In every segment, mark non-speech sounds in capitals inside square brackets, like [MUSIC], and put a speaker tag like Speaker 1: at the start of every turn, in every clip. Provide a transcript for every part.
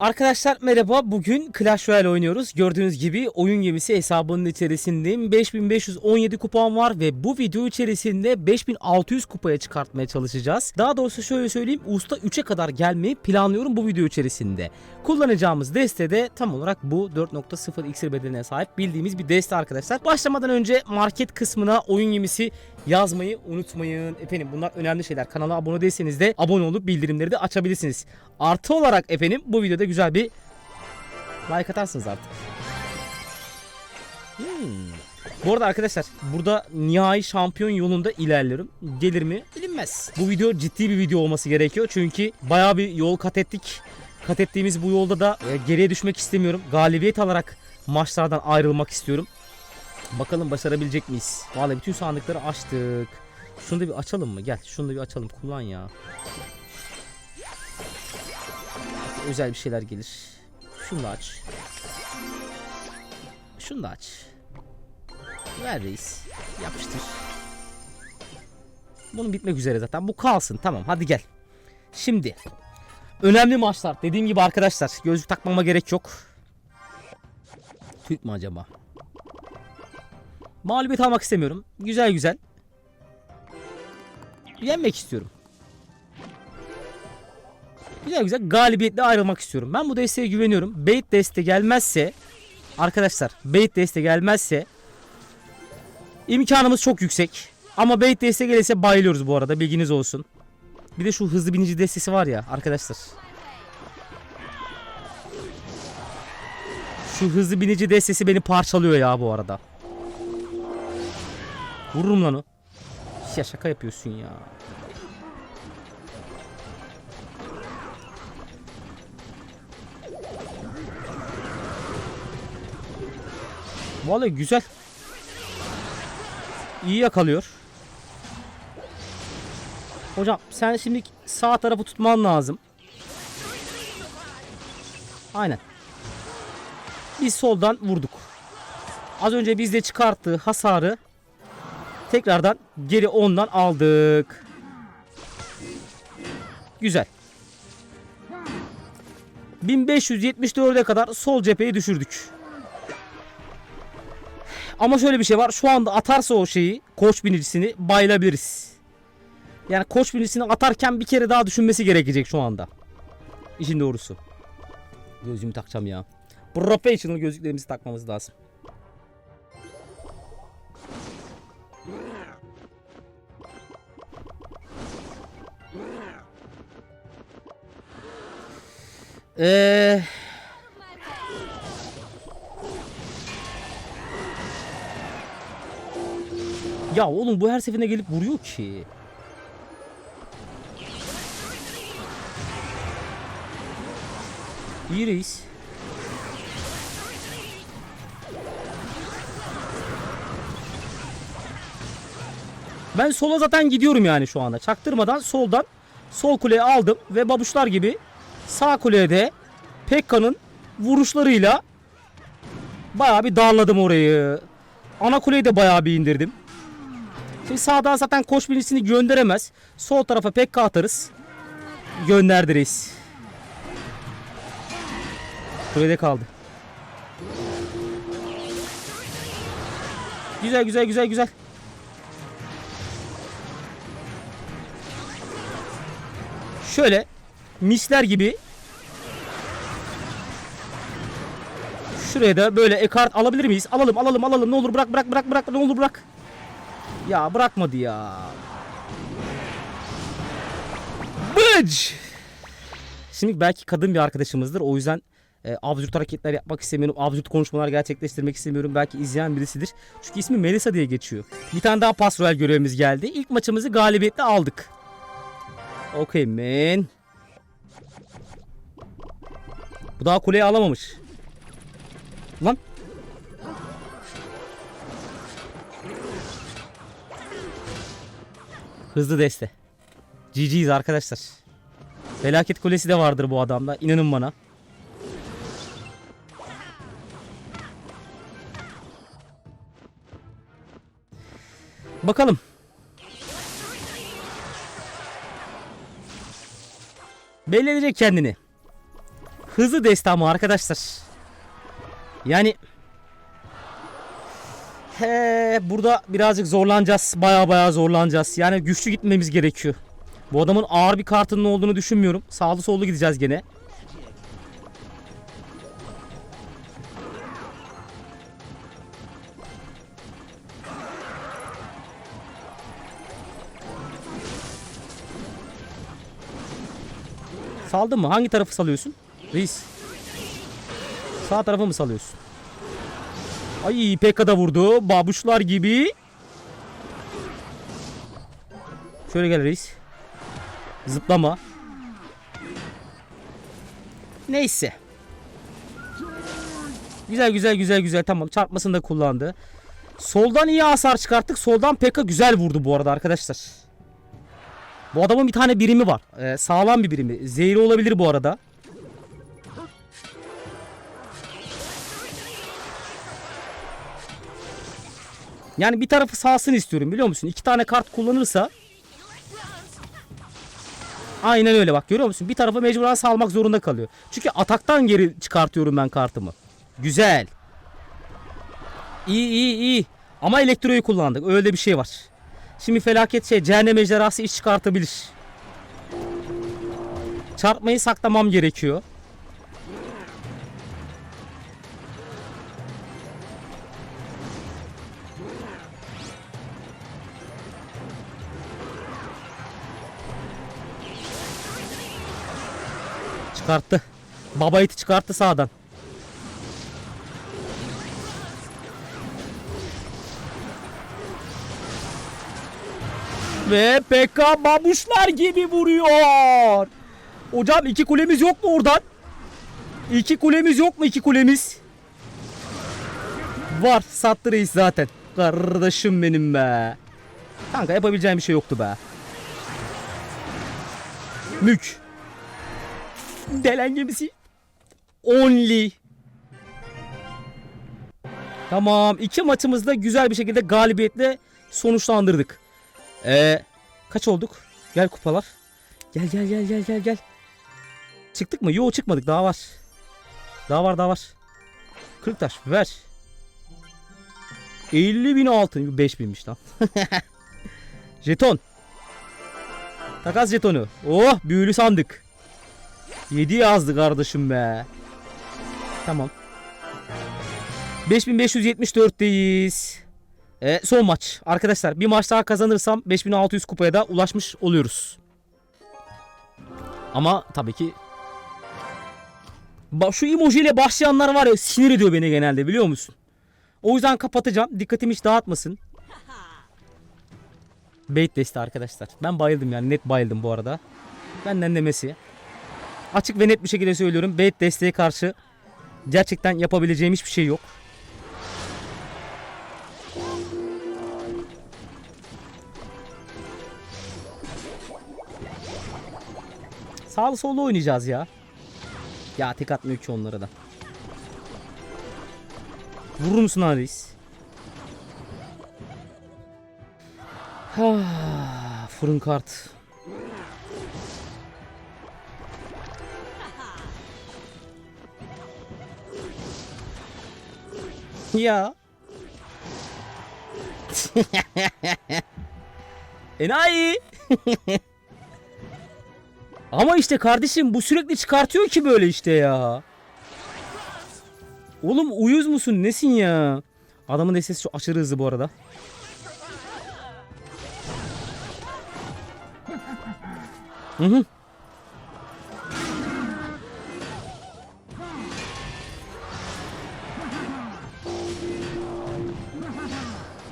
Speaker 1: Arkadaşlar merhaba. Bugün Clash Royale oynuyoruz. Gördüğünüz gibi oyun gemisi hesabının içerisindeyim. 5517 kupam var ve bu video içerisinde 5600 kupaya çıkartmaya çalışacağız. Daha doğrusu şöyle söyleyeyim. Usta 3'e kadar gelmeyi planlıyorum bu video içerisinde. Kullanacağımız deste de tam olarak bu 4.0 iksir bedeline sahip bildiğimiz bir deste arkadaşlar. Başlamadan önce market kısmına oyun gemisi yazmayı unutmayın. Efendim bunlar önemli şeyler. Kanala abone değilseniz de abone olup bildirimleri de açabilirsiniz. Artı olarak efendim bu videoda güzel bir like atarsınız artık. Hmm. Bu arada arkadaşlar burada nihai şampiyon yolunda ilerliyorum. Gelir mi bilinmez. Bu video ciddi bir video olması gerekiyor. Çünkü bayağı bir yol kat ettik. Kat ettiğimiz bu yolda da e, geriye düşmek istemiyorum. Galibiyet alarak maçlardan ayrılmak istiyorum. Bakalım başarabilecek miyiz? Vallahi bütün sandıkları açtık. Şunu da bir açalım mı? Gel şunu da bir açalım. Kullan ya. Özel bir şeyler gelir. Şunu da aç. Şunu da aç. Ver reis. Yapıştır. Bunun bitmek üzere zaten. Bu kalsın. Tamam hadi gel. Şimdi. Önemli maçlar. Dediğim gibi arkadaşlar. Gözlük takmama gerek yok. Türk mü acaba? Mağlubiyet almak istemiyorum. Güzel güzel. Yenmek istiyorum. Güzel güzel galibiyetle ayrılmak istiyorum. Ben bu desteğe güveniyorum. Bait deste gelmezse arkadaşlar bait deste gelmezse imkanımız çok yüksek. Ama bait deste gelirse bayılıyoruz bu arada bilginiz olsun. Bir de şu hızlı binici destesi var ya arkadaşlar. Şu hızlı binici destesi beni parçalıyor ya bu arada. Vururum lan o. Ya şaka yapıyorsun ya. Vallahi güzel. İyi yakalıyor. Hocam sen şimdi sağ tarafı tutman lazım. Aynen. Biz soldan vurduk. Az önce bizde çıkarttığı hasarı tekrardan geri ondan aldık. Güzel. 1574'e kadar sol cepheyi düşürdük. Ama şöyle bir şey var. Şu anda atarsa o şeyi koç binicisini bayılabiliriz. Yani koç binicisini atarken bir kere daha düşünmesi gerekecek şu anda. İşin doğrusu. Gözümü takacağım ya. Professional gözlüklerimizi takmamız lazım. Eee Ya oğlum bu her seferinde gelip vuruyor ki. İyi. Ben sola zaten gidiyorum yani şu anda. Çaktırmadan soldan sol kuleye aldım ve babuşlar gibi sağ kuleye de Pekka'nın vuruşlarıyla bayağı bir darladım orayı. Ana kuleyi de bayağı bir indirdim. Şimdi sağdan zaten koş birisini gönderemez. Sol tarafa Pekka atarız. Gönderdiriz. Kulede kaldı. Güzel güzel güzel güzel. Şöyle misler gibi Şuraya da böyle ekart alabilir miyiz? Alalım alalım alalım. Ne olur bırak bırak bırak bırak. Ne olur bırak. Ya bırakmadı ya. Bıç. Şimdi belki kadın bir arkadaşımızdır. O yüzden e, absürt hareketler yapmak istemiyorum. Absürt konuşmalar gerçekleştirmek istemiyorum. Belki izleyen birisidir. Çünkü ismi Melisa diye geçiyor. Bir tane daha pas görevimiz geldi. İlk maçımızı galibiyetle aldık. Okay man. Bu daha kuleyi alamamış. Lan. Hızlı deste. GG'yiz arkadaşlar. Felaket kulesi de vardır bu adamda. İnanın bana. Bakalım. Belli edecek kendini. Hızlı deste ama arkadaşlar. Yani He, burada birazcık zorlanacağız. Baya baya zorlanacağız. Yani güçlü gitmemiz gerekiyor. Bu adamın ağır bir kartının olduğunu düşünmüyorum. Sağlı sollu gideceğiz gene. Saldın mı? Hangi tarafı salıyorsun? Reis. Sağ tarafı mı salıyorsun? Ay PK da vurdu. Babuşlar gibi. Şöyle gel reis. Zıplama. Neyse. Güzel güzel güzel güzel tamam çarpmasını da kullandı. Soldan iyi hasar çıkarttık. Soldan PK güzel vurdu bu arada arkadaşlar. Bu adamın bir tane birimi var. Ee, sağlam bir birimi. Zehri olabilir bu arada. Yani bir tarafı sağsın istiyorum biliyor musun? İki tane kart kullanırsa Aynen öyle bak görüyor musun? Bir tarafı mecburen salmak zorunda kalıyor. Çünkü ataktan geri çıkartıyorum ben kartımı. Güzel. İyi iyi iyi. Ama elektroyu kullandık. Öyle bir şey var. Şimdi felaket şey cehennem ejderhası iş çıkartabilir. Çarpmayı saklamam gerekiyor. Çıkarttı. Baba iti çıkarttı sağdan. Ve PK babuşlar gibi vuruyor. Hocam iki kulemiz yok mu oradan? İki kulemiz yok mu iki kulemiz? Var sattı reis zaten. Kardeşim benim be. Kanka yapabileceğim bir şey yoktu be. Mük. Delen gemisi. Only. Tamam. iki maçımızda güzel bir şekilde galibiyetle sonuçlandırdık. Ee, kaç olduk? Gel kupalar. Gel gel gel gel gel gel. Çıktık mı? Yo çıkmadık. Daha var. Daha var daha var. 40 taş ver. 50 bin altın. 5 binmiş lan. [LAUGHS] Jeton. Takas jetonu. Oh büyülü sandık. 7 yazdı kardeşim be. Tamam. 5574'teyiz. E, son maç. Arkadaşlar bir maç daha kazanırsam 5600 kupaya da ulaşmış oluyoruz. Ama tabii ki Bak şu emoji ile başlayanlar var ya sinir ediyor beni genelde biliyor musun? O yüzden kapatacağım. Dikkatimi hiç dağıtmasın. Bait desti arkadaşlar. Ben bayıldım yani net bayıldım bu arada. Benden demesi. Açık ve net bir şekilde söylüyorum. Bait desteğe karşı gerçekten yapabileceğim hiçbir şey yok. Sağlı sollu oynayacağız ya. Ya tek atmıyor ki onlara da. Vurur musun Aris? Ah, fırın kart. Ya. [LAUGHS] Enayi. Ama işte kardeşim bu sürekli çıkartıyor ki böyle işte ya. Oğlum uyuz musun nesin ya? Adamın destesi çok aşırı hızlı bu arada. Hı hı.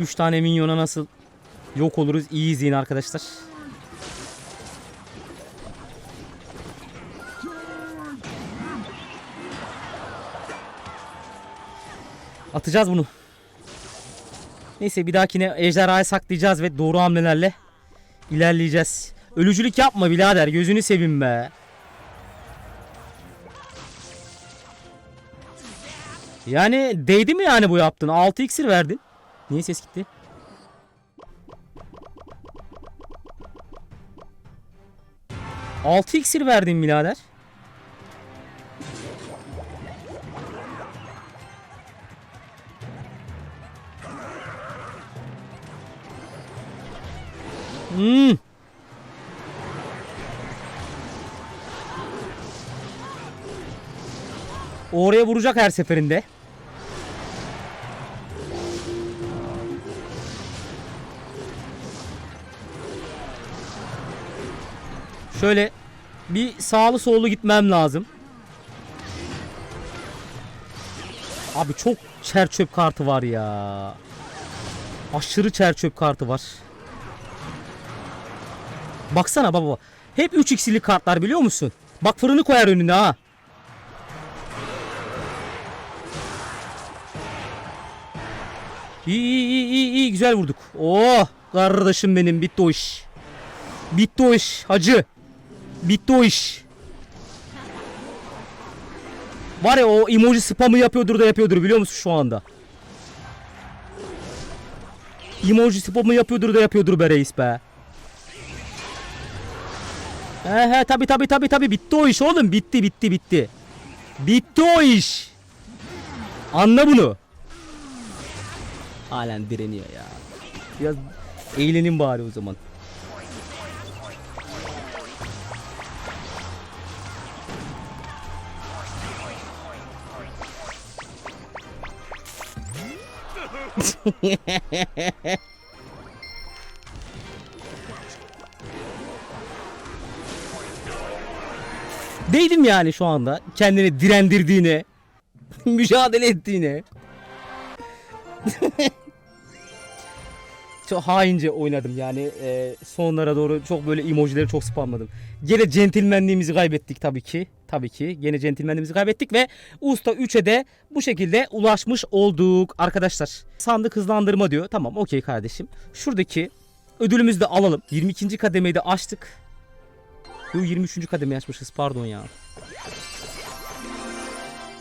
Speaker 1: Üç tane minyona nasıl yok oluruz iyi izleyin arkadaşlar. Atacağız bunu. Neyse bir dahakine ejderhayı saklayacağız ve doğru hamlelerle ilerleyeceğiz. Ölücülük yapma birader gözünü seveyim be. Yani değdi mi yani bu yaptın? 6 iksir verdin. Niye ses gitti? Altı iksir verdim birader. Hmm. Oraya vuracak her seferinde. Şöyle bir sağlı sollu gitmem lazım. Abi çok çer çöp kartı var ya. Aşırı çer çöp kartı var. Baksana baba. Hep 3 x'li kartlar biliyor musun? Bak fırını koyar önüne ha. İyi iyi iyi iyi iyi güzel vurduk. Oh kardeşim benim bitti o iş. Bitti o iş hacı. Bitti o iş. Var ya o emoji spamı yapıyordur da yapıyordur biliyor musun şu anda? Emoji spamı yapıyordur da yapıyordur be reis be. He he tabi tabi tabi tabi bitti o iş oğlum bitti bitti bitti. Bitti o iş. Anla bunu. Halen direniyor ya. Biraz eğlenin bari o zaman. [LAUGHS] Değdim yani şu anda kendini direndirdiğine, [LAUGHS] mücadele ettiğine. [LAUGHS] çok haince oynadım yani e, sonlara doğru çok böyle emojileri çok spamladım. Gene centilmenliğimizi kaybettik tabii ki. Tabii ki gene centilmenliğimizi kaybettik ve Usta 3'e de bu şekilde ulaşmış olduk arkadaşlar. Sandık hızlandırma diyor. Tamam okey kardeşim. Şuradaki ödülümüzü de alalım. 22. kademeyi de açtık. Yo 23. kademeyi açmışız pardon ya.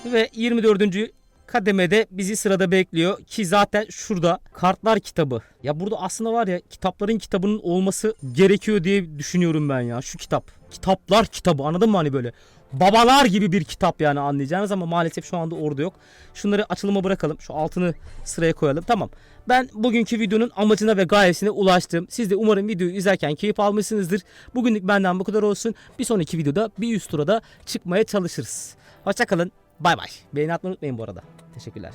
Speaker 1: Ve 24. kademede bizi sırada bekliyor ki zaten şurada kartlar kitabı. Ya burada aslında var ya kitapların kitabının olması gerekiyor diye düşünüyorum ben ya şu kitap. Kitaplar kitabı anladın mı hani böyle babalar gibi bir kitap yani anlayacağınız ama maalesef şu anda orada yok. Şunları açılıma bırakalım. Şu altını sıraya koyalım. Tamam. Ben bugünkü videonun amacına ve gayesine ulaştım. Siz de umarım videoyu izlerken keyif almışsınızdır. Bugünlük benden bu kadar olsun. Bir sonraki videoda bir üst tura da çıkmaya çalışırız. Hoşçakalın. Bay bay. Beğeni atmayı unutmayın bu arada. Teşekkürler.